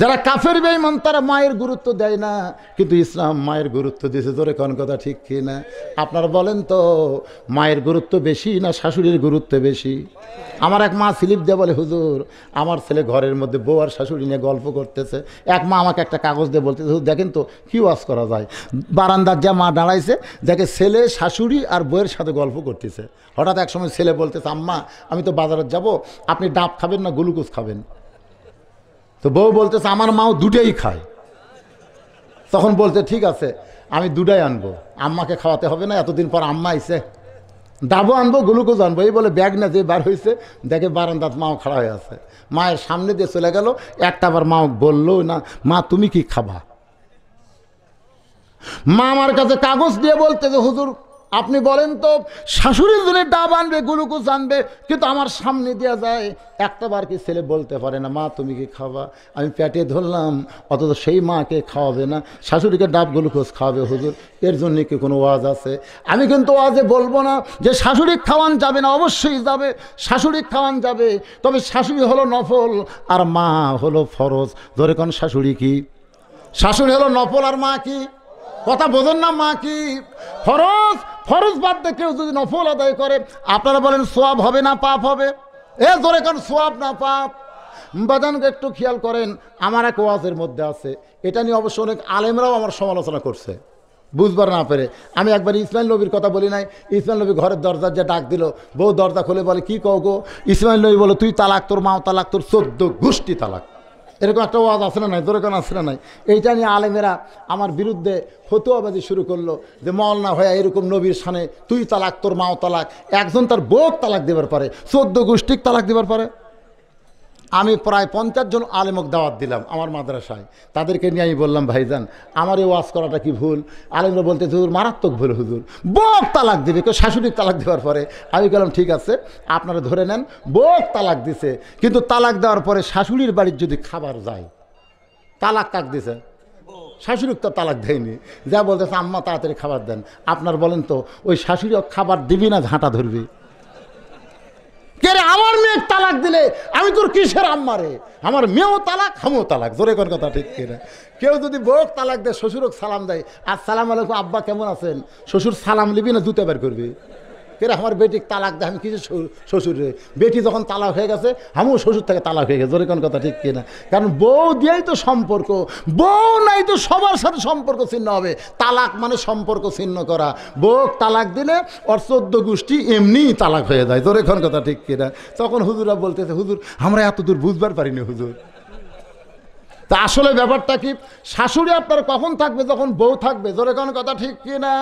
যারা কাফের বেঈমান, তারা মায়ের গুরুত্ব দেয় না। কিন্তু ইসলাম মায়ের গুরুত্ব দিয়েছে। জোরে কোন কথা ঠিক কি না? আপনারা বলেন তো, মায়ের গুরুত্ব বেশি না শাশুড়ির গুরুত্ব বেশি? আমার এক মা স্লিপ দিয়ে বলে, হুজুর, আমার ছেলে ঘরের মধ্যে বউ আর শাশুড়ি নিয়ে গল্প করতেছে। এক মা আমাকে একটা কাগজ দিয়ে বলতেছে দেখেন তো কী ওয়াজ করা যায়? বারান্দার যা মা দাঁড়াইছে, দেখে ছেলে, শাশুড়ি আর বউয়ের সাথে গল্প করতেছে। হঠাৎ এক সময় ছেলে বলতেছে, আম্মা, আমি তো বাজারে যাব, আপনি ডাব খাবেন না গ্লুকোজ খাবেন? তো বউ বলতেছে, আমার মাও দুটাই খায়। তখন বলতে ঠিক আছে, আমি দুটাই আনব। আম্মাকে খাওয়াতে হবে না, এতদিন পর আম্মা আইছে। ডাবো আনব, গ্লুকোজ আনব। এই বলে ব্যাগ না, যে বার হয়েছে দেখে বারান্দাত মাও খাড়া হয়ে আছে। মায়ের সামনে দিয়ে চলে গেল, একটা আবার মাও বলল, না, মা, তুমি কি খাবা? মা আমার কাছে কাগজ দিয়ে বলতে যে হুজুর আপনি বলেন তো, শাশুড়ির জন্য ডাব আনবে, গ্লুকোজ আনবে, কিন্তু আমার সামনে দেওয়া যায়, একটা বার কি ছেলে বলতে পারে না, মা, তুমি কি খাওয়া আমি পেটে ধরলাম, অথচ সেই মাকে খাওয়াবে না, শাশুড়িকে ডাব গ্লুকোজ খাওয়াবে, হুজুর, এর জন্য কি কোনো ওয়াজ আছে? আমি কিন্তু ওয়াজে বলব না যে শাশুড়ি খাওয়ান যাবে না, অবশ্যই যাবে, শাশুড়ি খাওয়ান যাবে, তবে শাশুড়ি হলো নফল আর মা হলো ফরজ। ধরে কোন শাশুড়ি কি? শাশুড়ি হলো নফল আর মা কি? কথা বোঝেন না মা কি? ফরজ ফরজ বাদ দিয়ে কেউ যদি নফল আদায় করে, আপনারা বলেন সোয়াব হবে না, পাপ হবে? এ ধরে কারণ সোয়াব না, পাপ? বাদানকে একটু খেয়াল করেন, আমার এক ওয়াজের মধ্যে আছে। এটা নিয়ে অবশ্য অনেক আলেমরাও আমার সমালোচনা করছে। বুঝবার না পেরে। আমি একবার ইসমাইল নবীর কথা বলি নাই। ইসমাইল নবী ঘরের দরজার যে ডাক দিল, বউ দরজা খুলে বলে, কি কও গো? ইসমাইল নবী বলো, তুই তালাক তোর মাও তালাক তোর চোদ্দ গোষ্ঠী তালাক। এরকম একটা ওয়াজ আছে না নাই? দরকার আছে না নাই? এইটা নিয়ে আলেমেরা আমার বিরুদ্ধে ফতুয়াবাজি শুরু করল যে মলনা হয়ে এরকম নবীর সানে তুই তালাক, তোর মাও তালাক, একজন তার বোক তালাক দেবার পারে, চোদ্দ গোষ্ঠীক তালাক দেবার পারে। আমি প্রায় পঞ্চাশ জন আলেমক দাওয়াত দিলাম আমার মাদ্রাসায়। তাদেরকে নিয়ে আমি বললাম, ভাইজান, আমার এই ওয়াজ করাটা কি ভুল? আলেমরা বলতে হুজুর, মারাত্মক ভুল হুজুর। বোক তালাক দিবে, কেউ শাশুড়ির তালাক দেওয়ার পরে। আমি বললাম, ঠিক আছে, আপনারা ধরে নেন, বোক তালাক দিছে। কিন্তু তালাক দেওয়ার পরে শাশুড়ির বাড়ির যদি খাবার যায়, তালাক কাক দিছে? শাশুড়ি তো তালাক দেয়নি। যা বলতেছে, আম্মা, তাড়াতাড়ি খাবার দেন। আপনার বলেন তো, ওই শাশুড়ি খাবার দিবি না, ঝাঁটা ধরবি? আমার তালাক দিলে আমি তোর কিসের আম্মারে? আমার মেয়েও তালাক, আমিও তালাক। জোরে কোন কথা ঠিক কিনা? কেউ যদি বউক তালাক দেয়, শ্বশুরক সালাম দেয়, আর সালাম আলাইকুম, আব্বা কেমন আছেন? শ্বশুর সালাম লিবি না দুতে বের করবি? কে রে আমার বেটিক তালাক দেয়, আমি কিছু শ্বশুর বেটি যখন তালাক হয়ে গেছে, আমিও শ্বশুর থেকে তালাক হয়ে গেছে। কোন কথা ঠিক কিনা? কারণ বউ দিয়েই তো সম্পর্ক। বউ নাই তো সবার সাথে সম্পর্ক ছিন্ন হবে। তালাক মানে সম্পর্ক ছিন্ন করা। বউক তালাক দিলে ওর চোদ্দ গোষ্ঠী এমনিই তালাক হয়ে যায়। কোন কথা ঠিক কিনা? তখন হুজুরা বলতেছে, হুজুর, আমরা এত দূর বুঝবার পারিনি হুজুর। তা আসলে ব্যাপারটা কি? শাশুড়ি আপনার কখন থাকবে? যখন বউ থাকবে? জোরে কোন কথা ঠিক কিনা?